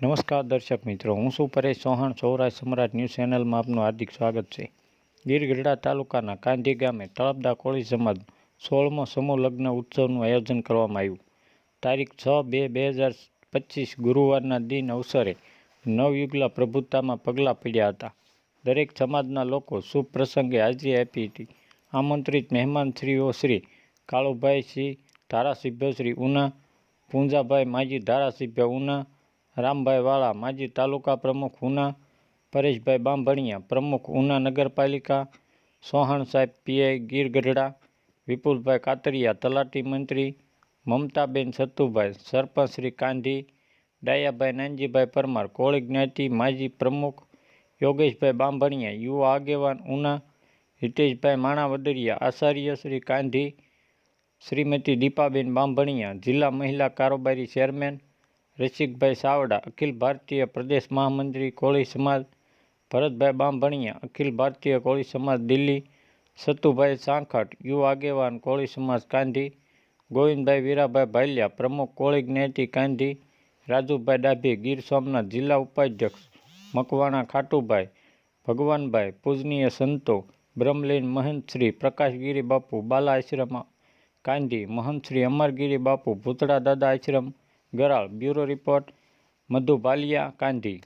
નમસ્કાર દર્શક મિત્રો, હું છું પરેશ ચૌહાણ, સૌરાષ્ટ્ર સમ્રાટ ન્યૂઝ ચેનલમાં આપનું હાર્દિક સ્વાગત છે. ગીર ગઢડા તાલુકાના કાંધી ગામે તળપદા કોળી સમાજ સોળમો સમૂહ લગ્ન ઉત્સવનું આયોજન કરવામાં આવ્યું. તારીખ છ બે બે હજાર પચીસ ગુરુવારના દિન અવસરે નવયુગલા પ્રભુતામાં પગલાં પડ્યા હતા. દરેક સમાજના લોકો શુભ પ્રસંગે હાજરી આપી હતી. આમંત્રિત મહેમાનશ્રીઓ શ્રી કાળુભાઈ સિંહ ધારાસભ્ય શ્રી ઉના, પૂંજાભાઈ માજી ધારાસભ્ય ઉના રામભાઈ વાળા, માજી તાલુકા પ્રમુખ ઉના, પરેશભાઈ બાંભણિયા, પ્રમુખ ઉના નગરપાલિકા, સોહાણ સાહેબ પીઆઈ ગીર ગઢડા વિપુલભાઈ કાતરિયા, તલાટી મંત્રી, મમતાબેન સતુભાઈ સરપંચ શ્રી કાંધી, ડાયાભાઈ નાનજીભાઈ પરમાર, કોળી જ્ઞાતિ, માજી પ્રમુખ યોગેશભાઈ બાંભણિયા, યુવા આગેવાન ઉના, હિતેશભાઈ માણાવદરિયા, આચાર્ય શ્રી કાંધી, શ્રીમતી દીપાબેન બાંભણિયા, જિલ્લા મહિલા કારોબારી ચેરમેન રસિકભાઈ સાવડા, અખિલ ભારતીય પ્રદેશ મહામંત્રી, કોળી સમાજ, ભરતભાઈ બાંભણિયા, અખિલ ભારતીય કોળી સમાજ, દિલ્હી, સતુભાઈ સાંખટ, યુવા આગેવાન, કોળી સમાજ કાંધી ગોવિંદભાઈ વીરાભાઈ ભાલિયા, પ્રમુખ કોળી જ્ઞાતિ કાંધી રાજુભાઈ ડાભી, ગીર સોમનાથ જિલ્લા ઉપાધ્યક્ષ, મકવાણા ખાટુભાઈ, ભગવાનભાઈ, પૂજનીય સંતો, બ્રહ્મલીન મહંતશ્રી પ્રકાશગીરી બાપુ, બાલા આશ્રમ કાંધી મહંતશ્રી અમરગીરી બાપુ, ભૂતળા દાદા આશ્રમ ગરાળ બ્યુરો રિપોર્ટ મધુ ભાલિયા કાંધી